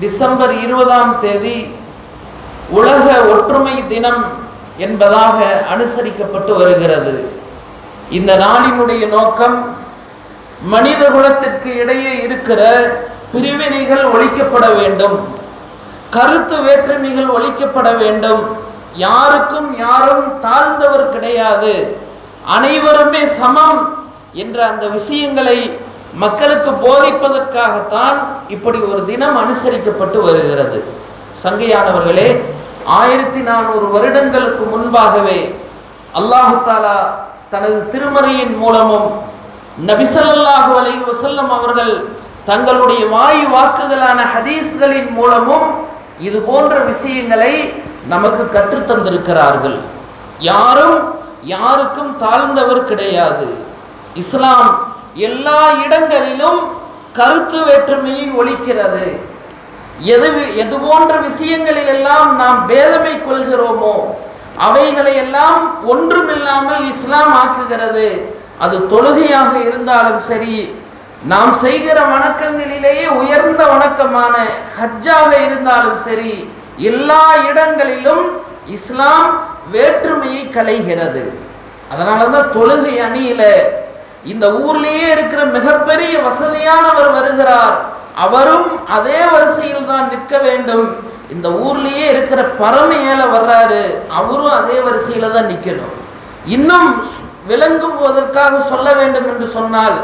December இருபதாம் தேதி உலக ஒற்றுமை தினம் என்பதாக அனுசரிக்கப்பட்டு வருகிறது. இந்த நாளினுடைய நோக்கம் மனித குலத்திற்கு இடையே இருக்கிற பிரிவினைகள் ஒழிக்கப்பட வேண்டும். கருத்து வேற்றுமைகள் ஒழிக்கப்பட வேண்டும். யாருக்கும் யாரும் தாழ்ந்தவர் கிடையாது. அனைவருமே சமம் என்ற அந்த விஷயங்களை மக்களுக்கு போதிப்பதற்காகத்தான் இப்படி ஒரு தினம் அனுசரிக்கப்பட்டு வருகிறது. சங்கையானவர்களே ஆயிரத்தி நானூறு வருடங்களுக்கு முன்பாகவே அல்லாஹு தாலா தனது திருமறையின் மூலமும் நபிசல்லாஹு அலை வசல்லம் அவர்கள் தங்களுடைய வாய் வாக்குகளான ஹதீஸ்களின் மூலமும் இது போன்ற விஷயங்களை நமக்கு கற்றுத்தந்திருக்கிறார்கள் யாரும் யாருக்கும் தாழ்ந்தவர் கிடையாது. இஸ்லாம் எல்லா இடங்களிலும் கருத்து வேற்றுமையை ஒழிக்கிறது. எது எது போன்ற விஷயங்களில் எல்லாம் நாம் பேதமை கொள்கிறோமோ அவைகளை எல்லாம் ஒன்றுமில்லாமல் இஸ்லாம் ஆக்குகிறது. அது தொழுகையாக இருந்தாலும் சரி நாம் செய்கிற வணக்கங்களிலேயே உயர்ந்த வணக்கமான ஹஜ்ஜாக இருந்தாலும் சரி எல்லா இடங்களிலும் இஸ்லாம் வேற்றுமையை கலைகிறது. அதனால தான் தொழுகை அணியில இந்த ஊர்லேயே இருக்கிற மிகப்பெரிய வசதியானவர் வருகிறார். அவரும் அதே வரிசையில் தான் நிற்க வேண்டும். இந்த ஊர்லேயே இருக்கிற பரம ஏழை வர்றாரு. அவரும் அதே வரிசையில தான் நிற்கணும் இன்னும் விளங்குவதற்காக சொல்ல வேண்டும் என்று சொன்னால்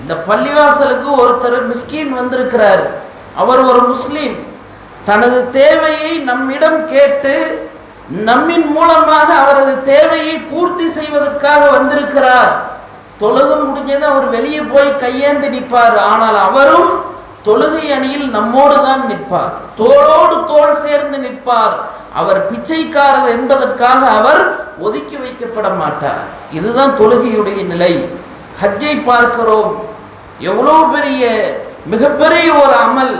இந்த பள்ளிவாசலுக்கு ஒருத்தர் மிஸ்கின் வந்திருக்கிறார். அவர் ஒரு முஸ்லீம். தனது தேவையை நம்மிடம் கேட்டு நம்மின் மூலமாக அவரது தேவையை பூர்த்தி செய்வதற்காக வந்திருக்கிறார். தொழுகை முடிஞ்சது அவர் வெளியே போய் கையேந்து நிற்பார். ஆனால் அவரும் தொழுகை அணியில் நம்மோடு தான் நிற்பார். தோளோடு தோள் சேர்ந்து நிற்பார். அவர் பிச்சைக்காரர் என்பதற்காக அவர் ஒதுக்கி வைக்கப்பட மாட்டார். இதுதான் தொழுகையுடைய நிலை. ஹஜ்ஜை பார்க்கிறோம். எவ்வளோ பெரிய மிகப்பெரிய ஒரு அமல்.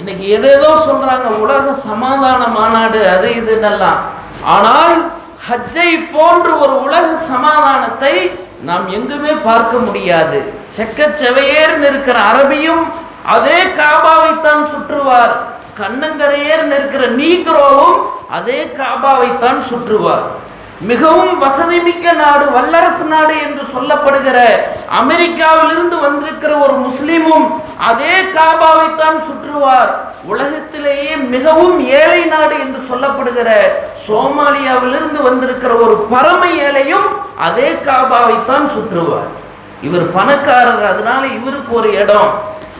இன்னைக்கு எதேதோ சொல்றாங்க உலக சமாதான மாநாடு அது இதுன்னெல்லாம் ஆனால் ஹஜ்ஜை போன்ற ஒரு உலக சமாதானத்தை நாம் எங்குமே பார்க்க முடியாது. செக்கச்செவையேர்னு இருக்கிற அரபியும் அதே காபாவைத்தான் சுற்றுவார். கண்ணங்கரையேர் இருக்கிற நீக்ரோவும் அதே காபாவைத்தான் சுற்றுவார். மிகவும் வசதி மிக்க நாடு வல்லரசு நாடு என்று சொல்லப்படுகிற அமெரிக்காவிலிருந்து வந்திருக்கிற ஒரு முஸ்லீமும் அதே காபாவைத்தான் சுற்றுவார். உலகத்திலேயே மிகவும் ஏழை நாடு என்று சொல்லப்படுகிற சோமாலியாவிலிருந்து வந்திருக்கிற ஒரு பரம ஏழையும் அதே காபாவைத்தான் சுற்றுவார். இவர் பணக்காரர் அதனால இவருக்கு ஒரு இடம்.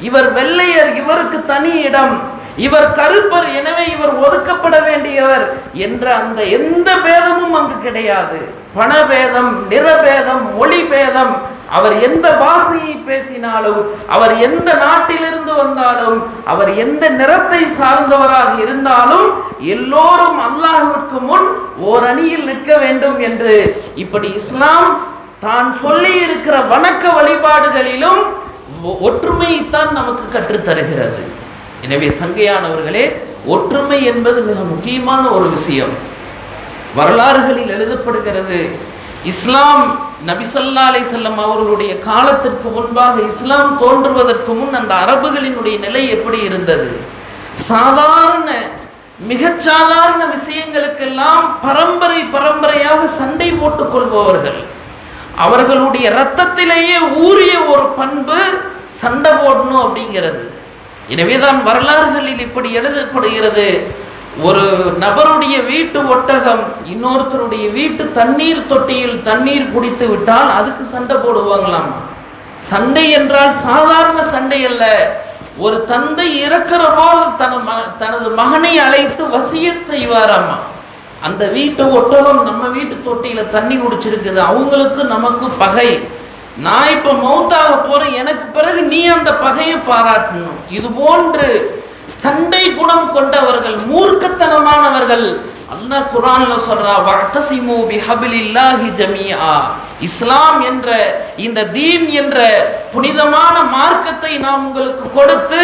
இவர் வெள்ளையர் இவருக்கு தனி இடம். இவர் கருப்பர் எனவே இவர் ஒதுக்கப்பட வேண்டியவர் என்ற அந்த எந்த பேதமும் அங்கு கிடையாது. பணபேதம் நிறபேதம் மொழி பேதம் அவர் எந்த பாஷையை பேசினாலும் அவர் எந்த நாட்டிலிருந்து வந்தாலும் அவர் எந்த நிறத்தை சார்ந்தவராக இருந்தாலும் எல்லோரும் அல்லாஹ்விற்கு முன் ஓர் அணியில் நிற்க வேண்டும் என்று இப்படி இஸ்லாம் தான் சொல்லி இருக்கிற வணக்க வழிபாடுகளிலும் ஒ- ஒற்றுமையைத்தான் நமக்கு கற்றுத்தருகிறது. எனவே சங்கையானவர்களே ஒற்றுமை என்பது மிக முக்கியமான ஒரு விஷயம். வரலாறுகளில் எழுதப்படுகிறது இஸ்லாம் நபிசல்லா அலை செல்லம் அவர்களுடைய காலத்திற்கு முன்பாக இஸ்லாம் தோன்றுவதற்கு முன் அந்த அரபுகளினுடைய நிலை எப்படி இருந்தது? சாதாரண மிக சாதாரண விஷயங்களுக்கெல்லாம் பரம்பரை பரம்பரையாக சண்டை போட்டுக் கொள்பவர்கள். அவர்களுடைய ரத்தத்திலேயே ஊறிய ஒரு பண்பு சண்டை போடணும் அப்படிங்கிறது. எனவேதான் வரலாறுகளில் இப்படி எழுதப்படுகிறது. ஒரு நபருடைய வீட்டு ஒட்டகம் இன்னொருத்தருடைய வீட்டு தண்ணீர் தொட்டியில் தண்ணீர் குடித்து விட்டால் அதுக்கு சண்டை போடுவாங்களாம். சண்டை என்றால் சாதாரண சண்டை அல்ல. ஒரு தந்தை இறக்கிற போல் தன ம- தனது மகனை அழைத்து வசியத் செய்வாராமா. அந்த வீட்டு ஒட்டகம் நம்ம வீட்டு தொட்டியில தண்ணி குடிச்சிருக்குது. அவங்களுக்கு நமக்கு பகை. நான் இப்போ மௌத்தாக போகிறேன் எனக்கு பிறகு நீ அந்த பகையை பாராட்டணும். இது போன்று சண்டை குணம் கொண்டவர்கள் மூர்க்கத்தனமானவர்கள் அல்லாஹ் குரான்ல சொல்றா வஅத்தஸிமு பிஹபிலில்லாஹி ஜமீஆ. இஸ்லாம் என்ற இந்த தீன் என்ற புனிதமான மார்க்கத்தை நாம் உங்களுக்கு கொடுத்து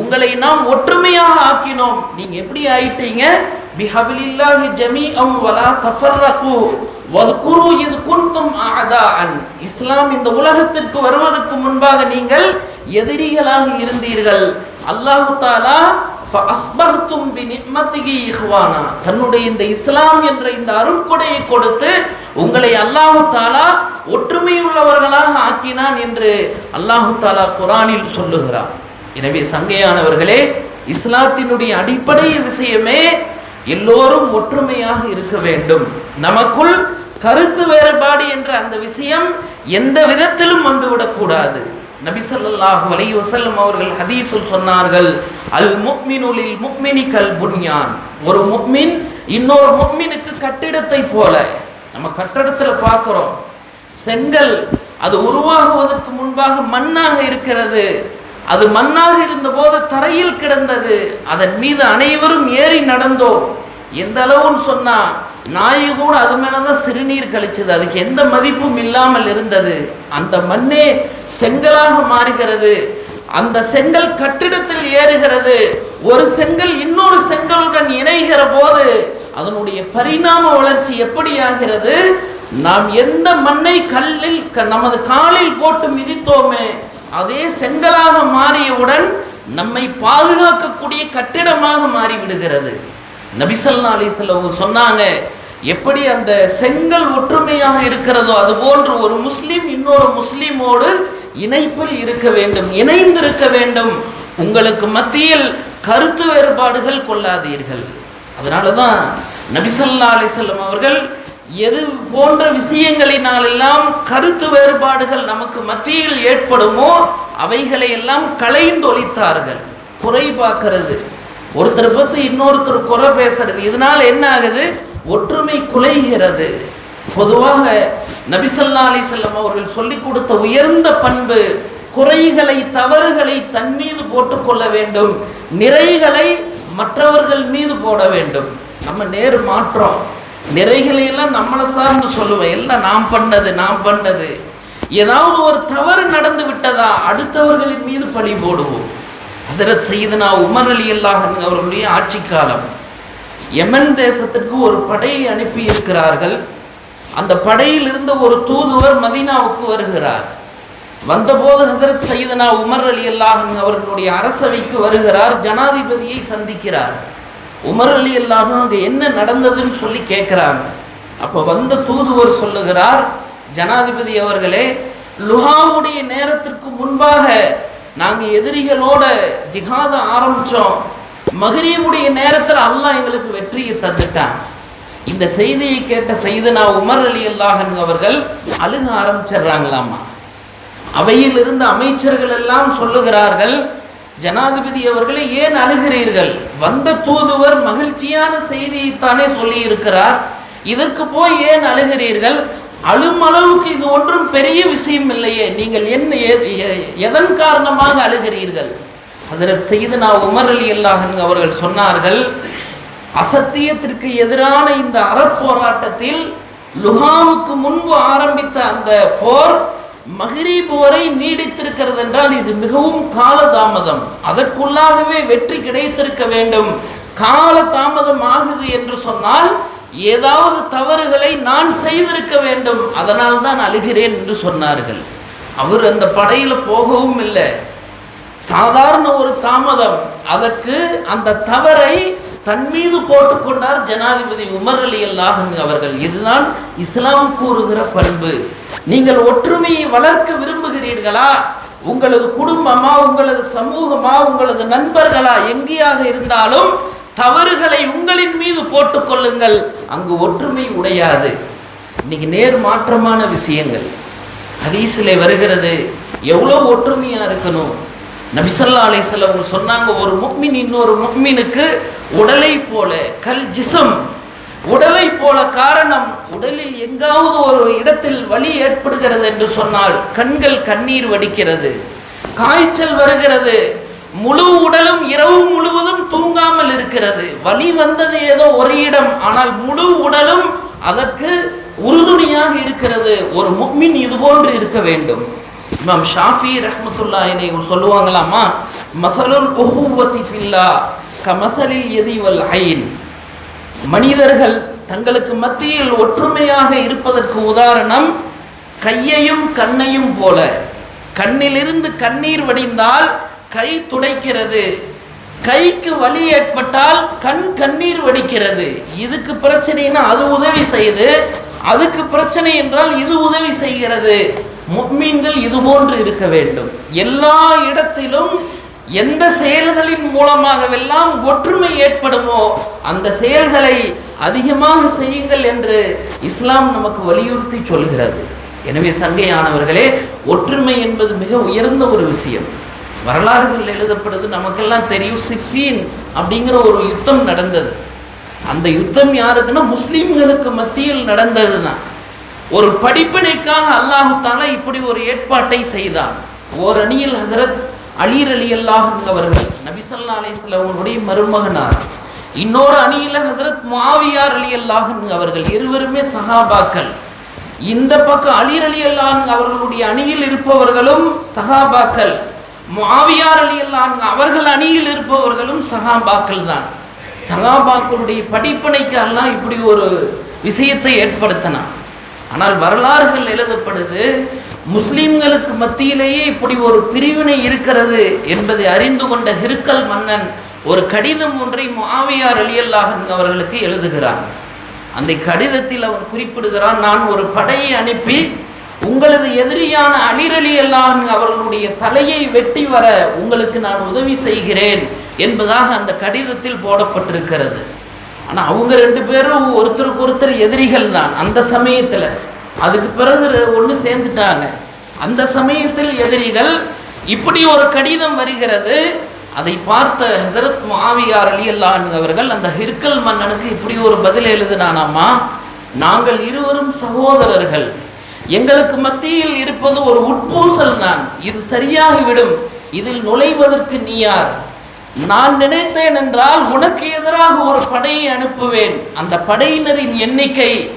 உங்களை நாம் ஒற்றுமையாக ஆக்கினோம். நீங்க எப்படி ஆயிட்டீங்க? பிஹபிலில்லாஹி ஜமீஅம் வலா தஃபர்ரகு. இஸ்லாம் இந்த உலகத்திற்கு வருவதற்கு முன்பாக நீங்கள் எதிரிகளாக இருந்தீர்கள். அல்லாஹு தாலா தன்னுடைய இந்த இஸ்லாம் என்ற இந்த அருட்கொடையை கொடுத்து உங்களை அல்லாஹு தாலா ஒற்றுமையுள்ளவர்களாக ஆக்கினான் என்று அல்லாஹு தாலா குரானில் சொல்லுகிறார். எனவே சங்கையானவர்களே இஸ்லாத்தினுடைய அடிப்படை விஷயமே எல்லோரும் ஒற்றுமையாக இருக்க வேண்டும். நமக்குள் கருத்து வேறுபாடு என்ற அந்த விஷயம் எந்த விதத்திலும் வந்துவிடக்கூடாது. நபிசல்லாஹு ஸல்லல்லாஹு வசல்லம் அவர்கள் ஹதீஸில் சொன்னார்கள் அல் முக்மினுலில் முக்மினி கல் புன்யான். ஒரு முக்மின் இன்னொரு முக்மினுக்கு கட்டிடத்தை போல. நம்ம கட்டடத்தில் பார்க்குறோம் செங்கல் அது உருவாகுவதற்கு முன்பாக மண்ணாக இருக்கிறது. அது மண்ணாக இருந்தபோது தரையில் கிடந்தது. அதன் மீது அனைவரும் ஏறி நடந்தோம். எந்த அளவுன்னு சொன்னால் நாய் கூட அது மேலே தான் சிறுநீர் கழிச்சது. அதுக்கு எந்த மதிப்பும் இல்லாமல் இருந்தது. அந்த மண்ணே செங்கலாக மாறுகிறது. அந்த செங்கல் கட்டிடத்தில் ஏறுகிறது. ஒரு செங்கல் இன்னொரு செங்கலுடன் இணைகிற போது அதனுடைய பரிணாம வளர்ச்சி எப்படி ஆகிறது நாம் எந்த மண்ணை கல்லில் க- நமது காலில் போட்டு மிதித்தோமே அதே செங்கலாக மாறியவுடன் நம்மை பாதுகாக்கக்கூடிய கட்டிடமாக மாறிவிடுகிறது. நபிசல்லா அலிசல்லவங்க சொன்னாங்க எப்படி அந்த செங்கல் ஒற்றுமையாக இருக்கிறதோ அது போன்று ஒரு முஸ்லீம் இன்னொரு முஸ்லீமோடு இணைப்பில் இருக்க வேண்டும் இணைந்திருக்க வேண்டும். உங்களுக்கு மத்தியில் கருத்து வேறுபாடுகள் கொள்ளாதீர்கள். அதனால தான் நபிசல்லா அலிசல்லம் அவர்கள் எது போன்ற விஷயங்களினாலெல்லாம் கருத்து வேறுபாடுகள் நமக்கு மத்தியில் ஏற்படுமோ அவைகளை எல்லாம் களைந்தொழித்தார்கள். குறை பார்க்கிறது. ஒருத்தரை பற்றி இன்னொருத்தர் குறை பேசுறது. இதனால் என்ன ஆகுது? ஒற்றுமை குலைகிறது. பொதுவாக நபிசல்லா அலிசல்லம் அவர்கள் சொல்லிக் கொடுத்த உயர்ந்த பண்பு குறைகளை தவறுகளை தன் மீது போட்டுக்கொள்ள வேண்டும். நிறைகளை மற்றவர்கள் மீது போட வேண்டும். நம்ம நேர் மாற்றோம். நிறைகளை எல்லாம் நம்மளை சார்ந்து சொல்லுவேன். எல்லாம் நாம் பண்ணது நாம் பண்ணது. ஏதாவது ஒரு தவறு நடந்து விட்டதா? அடுத்தவர்களின் மீது பழி போடுவோம். ஹசரத் சையதுனா உமர் அலி அல்லாஹ் அவர்களுடைய ஆட்சி காலம் யமன் தேசத்திற்கு ஒரு படையை அனுப்பி இருக்கிறார்கள் அந்த படையில் இருந்த ஒரு தூதுவர் மதீனாவுக்கு வருகிறார். வந்தபோது ஹசரத் சையதுனா உமர் அலி அல்லாஹ் அவர்களுடைய அரசவைக்கு வருகிறார். ஜனாதிபதியை சந்திக்கிறார். உமர் அலி அல்லாஹ் அங்கே என்ன நடந்ததுன்னு சொல்லி கேட்குறாங்க. அப்போ வந்த தூதுவர் சொல்லுகிறார் ஜனாதிபதி அவர்களே லுஹாவுடைய நேரத்திற்கு முன்பாக நாங்கள் எதிரிகளோட ஜிகாத ஆரம்பித்தோம் மகிரியமுடைய நேரத்தில் அல்லாஹ் எங்களுக்கு வெற்றியை தந்துட்டான். இந்த செய்தியை கேட்ட செய்தனா உமர் அலி அல்லாஹன் அவர்கள் அழுக ஆரம்பிச்சிடுறாங்களாமா? அவையில் இருந்த அமைச்சர்கள் எல்லாம் சொல்லுகிறார்கள் ஜனாதிபதி அவர்களை ஏன் அழுகிறீர்கள்? வந்த தூதுவர் மகிழ்ச்சியான செய்தியைத்தானே சொல்லி இருக்கிறார் இதற்கு போய் ஏன் அழுகிறீர்கள்? அழும் அளவுக்கு இது ஒன்றும் பெரிய விஷயம் இல்லையே. நீங்கள் என்ன எ- எதன் காரணமாக அழுகிறீர்கள்? அதில் செய்து நான் உமர் அலி அல்லாஹன் அவர்கள் சொன்னார்கள் அசத்தியத்திற்கு எதிரான இந்த அறப்போராட்டத்தில் லுஹாவுக்கு முன்பு ஆரம்பித்த அந்த போர் மகிரீப் வரை நீடித்திருக்கிறது என்றால் இது மிகவும் காலதாமதம். அதற்குள்ளாகவே வெற்றி கிடைத்திருக்க வேண்டும். கால தாமதம் ஆகுது என்று சொன்னால் ஏதாவது தவறுகளை நான் செய்திருக்க வேண்டும் அதனால் தான் அழுகிறேன் என்று சொன்னார்கள். அவர் அந்த படையில் போகவும் இல்லை. சாதாரண ஒரு தாமதம். அதற்கு அந்த தவறை தன் மீது போட்டுக்கொண்டார் ஜனாதிபதி உமர் அலி அல்லாஹன் அவர்கள். இதுதான் இஸ்லாம் கூறுகிற பண்பு. நீங்கள் ஒற்றுமையை வளர்க்க விரும்புகிறீர்களா? உங்களது குடும்பமா உங்களது சமூகமா உங்களது நண்பர்களா எங்கேயாக இருந்தாலும் தவறுகளை உங்களின் மீது போட்டுக்கொள்ளுங்கள். அங்கு ஒற்றுமை உடையாது. இன்னைக்கு நேர் மாற்றமான விஷயங்கள். ஹதீஸிலே வருகிறது எவ்வளோ ஒற்றுமையாக இருக்கணும். நபிசல்லா அவங்க சொன்னாங்க ஒரு முக்மின் இன்னொரு முக்மினுக்கு உடலை போல கல் ஜிசம் உடலை போல காரணம் உடலில் எங்காவது ஒரு இடத்தில் வலி ஏற்படுகிறது என்று சொன்னால் கண்கள் கண்ணீர் வடிக்கிறது. காய்ச்சல் வருகிறது. முழு உடலும் இரவு முழுவதும் தூங்காமல் இருக்கிறது. வலி வந்தது ஏதோ ஒரு இடம் ஆனால் முழு உடலும் அதற்கு உறுதுணையாக இருக்கிறது. ஒரு முக்மின் இது போன்று இருக்க வேண்டும். இமாம் ஷாஃபி ரஹ்மத்துல்லா என்னை சொல்லுவாங்களாமா? மசலுல் உஹுவத்தி ஃபில்லா கமசலில் எதிவல் ஐன். மனிதர்கள் தங்களுக்கு மத்தியில் ஒற்றுமையாக இருப்பதற்கு உதாரணம் கையையும் கண்ணையும் போல. கண்ணிலிருந்து கண்ணீர் வடிந்தால் கை துடைக்கிறது. கைக்கு வலி ஏற்பட்டால் கண் கண்ணீர் வடிக்கிறது. இதுக்கு பிரச்சனைனா அது உதவி செய்யுது. அதுக்கு பிரச்சனை என்றால் இது உதவி செய்கிறது. முக்மீன்கள் இது போன்று இருக்க வேண்டும். எல்லா இடத்திலும் எந்த செயல்களின் மூலமாகவெல்லாம் ஒற்றுமை ஏற்படுமோ அந்த செயல்களை அதிகமாக செய்யுங்கள் என்று இஸ்லாம் நமக்கு வலியுறுத்தி சொல்கிறது. எனவே சங்கையானவர்களே ஒற்றுமை என்பது மிக உயர்ந்த ஒரு விஷயம். வரலாறுகள் எழுதப்படுது நமக்கெல்லாம் தெரியும் சிஃபீன் அப்படிங்கிற ஒரு யுத்தம் நடந்தது. அந்த யுத்தம் யாருக்குன்னா முஸ்லீம்களுக்கு மத்தியில் நடந்தது தான் ஒரு படிப்பினைக்காக அல்லாஹு இப்படி ஒரு ஏற்பாட்டை செய்தான். ஓர் அணியில் ஹசரத் அலீர் அலி அல்லாஹ் அவர்கள் நபிசல்லா அலிஸ்லாம் அவர்களுடைய மருமகனார். இன்னொரு அணியில் ஹசரத் மாவியார் அலி அல்லாஹ் அவர்கள் இருவருமே சஹாபாக்கள். இந்த பக்கம் அலீர் அலி அல்லாஹ் அவர்களுடைய அணியில் இருப்பவர்களும் சஹாபாக்கள். மாவியார் அலி அவர்கள் அணியில் இருப்பவர்களும் சகாபாக்கள் தான். சகாபாக்களுடைய படிப்பனைக்கு அல்லாஹ் இப்படி ஒரு விஷயத்தை ஏற்படுத்தினான். ஆனால் வரலாறுகள் எழுதப்படுது முஸ்லீம்களுக்கு மத்தியிலேயே இப்படி ஒரு பிரிவினை இருக்கிறது என்பதை அறிந்து கொண்ட ஹிருக்கல் மன்னன் ஒரு கடிதம் ஒன்றை மாவியார் அலியல்லாஹன் அவர்களுக்கு எழுதுகிறான். அந்த கடிதத்தில் அவன் குறிப்பிடுகிறான் நான் ஒரு படையை அனுப்பி உங்களது எதிரியான அலிரலி அல்லாஹ் அவர்களுடைய தலையை வெட்டி வர உங்களுக்கு நான் உதவி செய்கிறேன் என்பதாக அந்த கடிதத்தில் போடப்பட்டிருக்கிறது. ஆனால் அவங்க ரெண்டு பேரும் ஒருத்தருக்கு ஒருத்தர் எதிரிகள் தான். அந்த சமயத்தில் அதுக்கு பிறகு ஒன்று சேர்ந்துட்டாங்க. அந்த சமயத்தில் எதிரிகள் இப்படி ஒரு கடிதம் வருகிறது. அதை பார்த்த ஹசரத் மாவியார் அலி அல்லான் அவர்கள் அந்த ஹிர்கல் மன்னனுக்கு இப்படி ஒரு பதில் எழுதினானாமா? நாங்கள் இருவரும் சகோதரர்கள். எங்களுக்கு மத்தியில் இருப்பது ஒரு உட்பூசல் தான். இது சரியாகிவிடும். இதில் நுழைவதற்கு நீ யார்? நான் நினைத்தேன் என்றால் உனக்கு எதிராக ஒரு படையை அனுப்புவேன். அந்த படையினரின் எண்ணிக்கை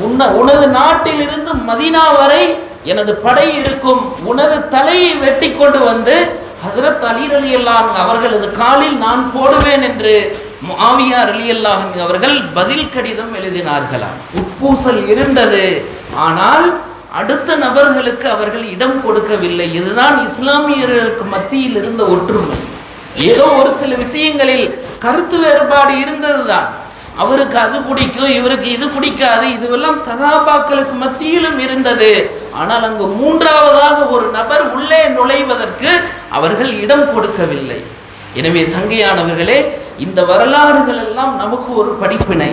உன்ன உனது நாட்டில் இருந்து மதினா வரை எனது படை இருக்கும். உனது தலையை வெட்டி கொண்டு வந்து ஹசரத் அலி அலி அவர்களது காலில் நான் போடுவேன் என்று மாவியார் அலி அவர்கள் பதில் கடிதம் எழுதினார்களாம். உட்பூசல் இருந்தது. ஆனால் அடுத்த நபர்களுக்கு அவர்கள் இடம் கொடுக்கவில்லை. இதுதான் இஸ்லாமியர்களுக்கு மத்தியில் இருந்த ஒற்றுமை. ஏதோ ஒரு சில விஷயங்களில் கருத்து வேறுபாடு இருந்ததுதான். அவருக்கு அது பிடிக்கும் இவருக்கு இது பிடிக்காது. இதுவெல்லாம் சகாபாக்களுக்கு மத்தியிலும் இருந்தது. ஆனால் அங்கு மூன்றாவதாக ஒரு நபர் உள்ளே நுழைவதற்கு அவர்கள் இடம் கொடுக்கவில்லை. எனவே சங்கையானவர்களே இந்த வரலாறுகள் எல்லாம் நமக்கு ஒரு படிப்பினை.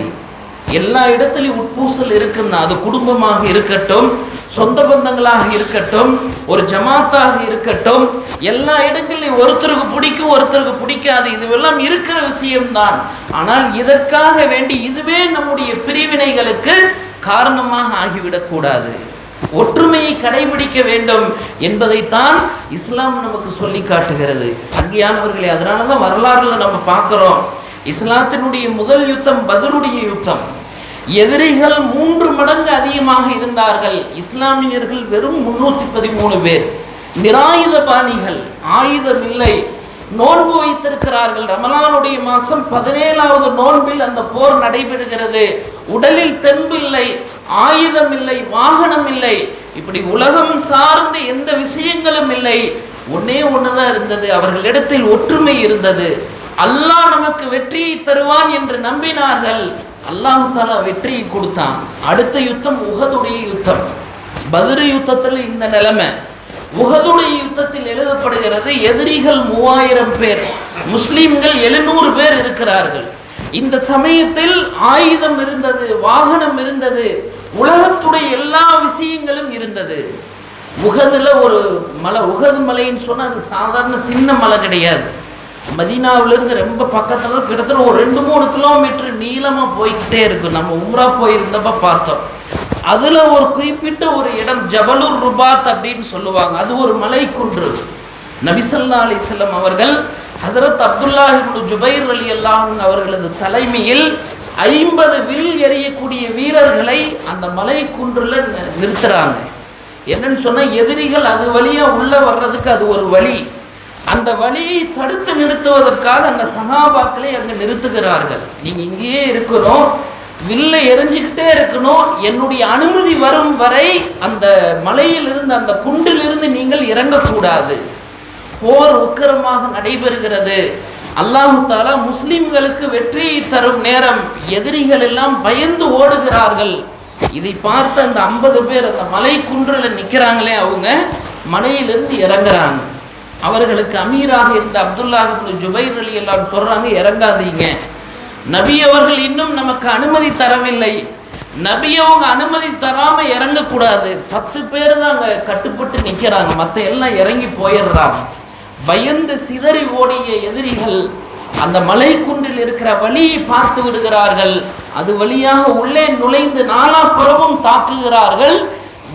எல்லா இடத்துலையும் உட்பூசல் இருக்குன்னா அது குடும்பமாக இருக்கட்டும் சொந்த பந்தங்களாக இருக்கட்டும் ஒரு ஜமாத்தாக இருக்கட்டும் எல்லா இடங்களையும் ஒருத்தருக்கு பிடிக்கும் ஒருத்தருக்கு பிடிக்காது இதுவெல்லாம் இருக்கிற விஷயம்தான். ஆனால் இதற்காக வேண்டி இதுவே நம்முடைய பிரிவினைகளுக்கு காரணமாக ஆகிவிடக்கூடாது. ஒற்றுமையை கடைபிடிக்க வேண்டும் என்பதைத்தான் இஸ்லாம் நமக்கு சொல்லி காட்டுகிறது. சங்கியானவர்களே அதனால தான் வரலாறுல நம்ம பார்க்குறோம். இஸ்லாத்தினுடைய முதல் யுத்தம் பதருடைய யுத்தம். எதிரிகள் மூன்று மடங்கு அதிகமாக இருந்தார்கள். இஸ்லாமியர்கள் வெறும் முன்னூற்றி பதிமூணு பேர். நிராயுத பாணிகள் ஆயுதம் இல்லை நோன்பு வைத்திருக்கிறார்கள். ரமலானுடைய மாசம் பதினேழாவது நோன்பில் அந்த போர் நடைபெறுகிறது. உடலில் தெம்பு இல்லை ஆயுதம் இல்லை வாகனம் இல்லை இப்படி உலகம் சார்ந்த எந்த விஷயங்களும் இல்லை. ஒன்னே ஒன்றுதான் இருந்தது. அவர்களிடத்தில் ஒற்றுமை இருந்தது. அல்லாஹ் நமக்கு வெற்றியை தருவான் என்று நம்பினார்கள். அல்லாஹு தாலா வெற்றியை கொடுத்தான். அடுத்த யுத்தம் உகதுடைய யுத்தம். பத்ரு யுத்தத்தில் இந்த நிலைமை. உகதுடைய யுத்தத்தில் எழுதப்படுகிறது எதிரிகள் மூவாயிரம் பேர் முஸ்லீம்கள் எழுநூறு பேர் இருக்கிறார்கள். இந்த சமயத்தில் ஆயுதம் இருந்தது வாகனம் இருந்தது. உலகத்துடைய எல்லா விஷயங்களும் இருந்தது. உகதுல ஒரு மலை உகது மலைன்னு சொன்னால் அது சாதாரண சின்ன மலை கிடையாது. மதீனாவிலிருந்து ரொம்ப பக்கத்தில் கிட்டத்தட்ட ஒரு ரெண்டு மூணு கிலோமீட்டர் நீளமாக போய்கிட்டே இருக்கும். நம்ம உம்ரா போயிருந்தப்ப பார்த்தோம். அதில் ஒரு குறிப்பிட்ட ஒரு இடம் ஜபலூர் ருபாத் அப்படின்னு சொல்லுவாங்க. அது ஒரு மலைக்குன்று. நபிசல்லா அலிசல்லம் அவர்கள் ஹசரத் அப்துல்லா ஜுபைர் அலி அல்லாஹ் அவர்களது தலைமையில் ஐம்பது வில் எறியக்கூடிய வீரர்களை அந்த மலை குன்றில் நிறுத்துறாங்க. என்னன்னு சொன்னால் எதிரிகள் அது வழியாக உள்ளே வர்றதுக்கு அது ஒரு வழி. அந்த வழியை தடுத்து நிறுத்துவதற்காக அந்த சகாபாக்களை அங்கே நிறுத்துகிறார்கள். நீங்கள் இங்கேயே இருக்கணும் வில்லை எரிஞ்சுக்கிட்டே இருக்கணும். என்னுடைய அனுமதி வரும் வரை அந்த மலையிலிருந்து அந்த குண்டிலிருந்து நீங்கள் இறங்கக்கூடாது. போர் உக்கிரமாக நடைபெறுகிறது. அல்லாஹு தாலா முஸ்லிம்களுக்கு வெற்றியை தரும் நேரம் எதிரிகள் எல்லாம் பயந்து ஓடுகிறார்கள். இதை பார்த்த அந்த ஐம்பது பேர் அந்த மலை குன்றில் நிற்கிறாங்களே அவங்க மலையிலிருந்து இறங்குறாங்க. அவர்களுக்கு அமீராக இருந்த அப்துல்லாஹிபுல் ஜுபைர் அலி எல்லாம் சொல்கிறாங்க இறங்காதீங்க. நபி அவர்கள் இன்னும் நமக்கு அனுமதி தரவில்லை. நபி அவங்க அனுமதி தராமல் இறங்கக்கூடாது. பத்து பேர் தான் அங்கே கட்டுப்பட்டு நிற்கிறாங்க மற்ற எல்லாம் இறங்கி போயிடுறாங்க. பயந்து சிதறி ஓடிய எதிரிகள் அந்த மலைக்குன்றில் இருக்கிற வழியை பார்த்து விடுகிறார்கள். அது வழியாக உள்ளே நுழைந்து நாலாபுறமும் தாக்குகிறார்கள்.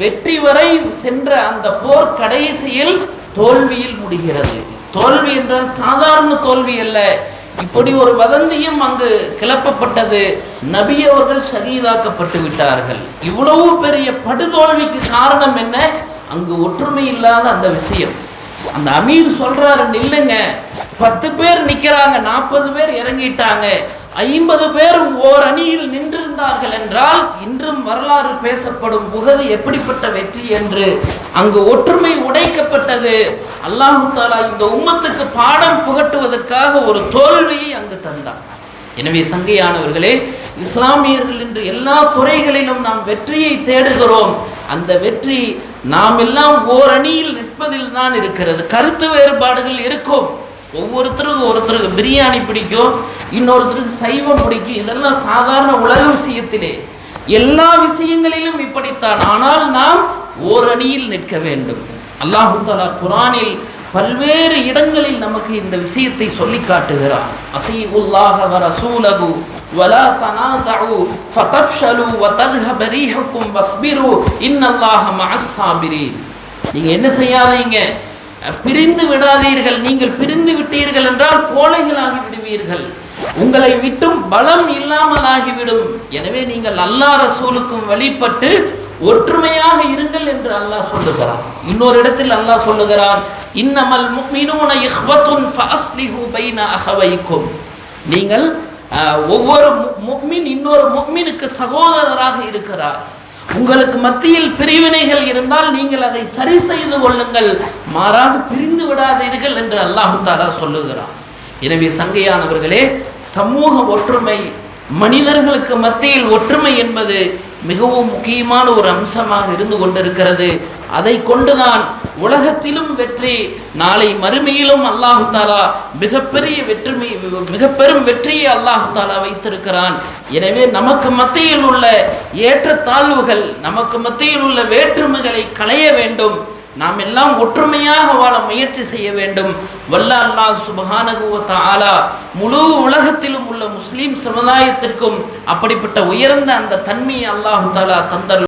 வெற்றி வரை சென்ற அந்த போர் கடைசியில் தோல்வியில் முடிகிறது. தோல்வி என்றால் சாதாரண தோல்வி அல்ல. இப்படி ஒரு வதந்தியும் அங்கு கிளப்பப்பட்டது. நபி அவர்கள் சகிதாக்கப்பட்டு விட்டார்கள். இவ்வளவு பெரிய படுதோல்விக்கு காரணம் என்ன? அங்கு ஒற்றுமை இல்லாத அந்த விஷயம். அந்த அமீர் சொல்றாரு நில்லுங்க. பத்து பேர் நிக்கிறாங்க நாற்பது பேர் இறங்கிட்டாங்க. ஐம்பது பேரும் ஓர் அணியில் நின்றிருந்தார்கள் என்றால் இன்றும் வரலாறு பேசப்படும் புகது எப்படிப்பட்ட வெற்றி என்று அங்கு ஒற்றுமை உடைக்கப்பட்டது. அல்லாஹு தாலா இந்த உம்மத்துக்கு பாடம் புகட்டுவதற்காக ஒரு தோல்வியை அங்கு தந்தார் எனவே சங்கையானவர்களே இஸ்லாமியர்கள் என்று எல்லா துறைகளிலும் நாம் வெற்றியை தேடுகிறோம். அந்த வெற்றி நாம் எல்லாம் ஓர் அணியில் நிற்பதில் தான் இருக்கிறது. கருத்து வேறுபாடுகள் இருக்கும். ஒவ்வொருத்தருக்கும் ஒருத்தருக்கு பிரியாணி பிடிக்கும் இன்னொருத்தருக்கு சைவம் பிடிக்கும். இதெல்லாம் சாதாரண உலக விஷயத்திலே. எல்லா விஷயங்களிலும் இப்படித்தான். ஆனால் நாம் ஓரணியில் நிற்க வேண்டும். அல்லாஹு தாலா குரானில் பல்வேறு இடங்களில் நமக்கு இந்த விஷயத்தை சொல்லி காட்டுகிறான். அசீவுல்லாஹ வரசூலகு ولا تنازعوا فتفشلوا وتذهب ريحكم واصبروا ان الله مع الصابرين நீங்க என்ன செய்யாதீங்க. பிரிந்து விடாதீர்கள். நீங்கள் பிரிந்து விட்டீர்கள் என்றால் கோழைகளாகி விடுவீர்கள். உங்களை விட்டும் பலம் இல்லாமல் ஆகிவிடும் எனவே நீங்கள் அல்லா ரசூலுக்கும் வழிபட்டு ஒற்றுமையாக இருங்கள் என்று அல்லாஹ் சொல்லுகிறான். இன்னொரு இடத்தில் அல்லாஹ் சொல்லுகிறான் இன்னமல் முக்மினூன இஹ்வத்துன் ஃபஅஸ்லிஹு பைன அஹவைக்கும். நீங்கள் ஒவ்வொரு முக்மின் இன்னொரு முக்மினுக்கு சகோதரராக இருக்கிறார். உங்களுக்கு மத்தியில் பிரிவினைகள் இருந்தால் நீங்கள் அதை சரி செய்து கொள்ளுங்கள். மாறாக பிரிந்து விடாதீர்கள் என்று அல்லாஹு தாரா சொல்லுகிறான். எனவே சங்கையானவர்களே சமூக ஒற்றுமை மனிதர்களுக்கு மத்தியில் ஒற்றுமை என்பது மிகவும் முக்கியமான ஒரு அம்சமாக இருந்து கொண்டிருக்கிறது. அதை கொண்டுதான் உலகத்திலும் வெற்றி நாளை மறுமையிலும் அல்லாஹு தாலா மிகப்பெரிய வெற்றுமை மிக பெரும் வெற்றியை அல்லாஹு தாலா வைத்திருக்கிறான். எனவே நமக்கு மத்தியில் உள்ள ஏற்றத்தாழ்வுகள் நமக்கு மத்தியில் உள்ள வேற்றுமைகளை களைய வேண்டும். நாம் எல்லாம் ஒற்றுமையாக வாழ முயற்சி செய்ய வேண்டும். வல்ல அல்லாஹ் சுபஹானஹு ஆலா முழு உலகத்திலும் உள்ள முஸ்லீம் சமுதாயத்திற்கும் அப்படிப்பட்ட உயர்ந்த அந்த தன்மையை அல்லாஹு தாலா தந்தர்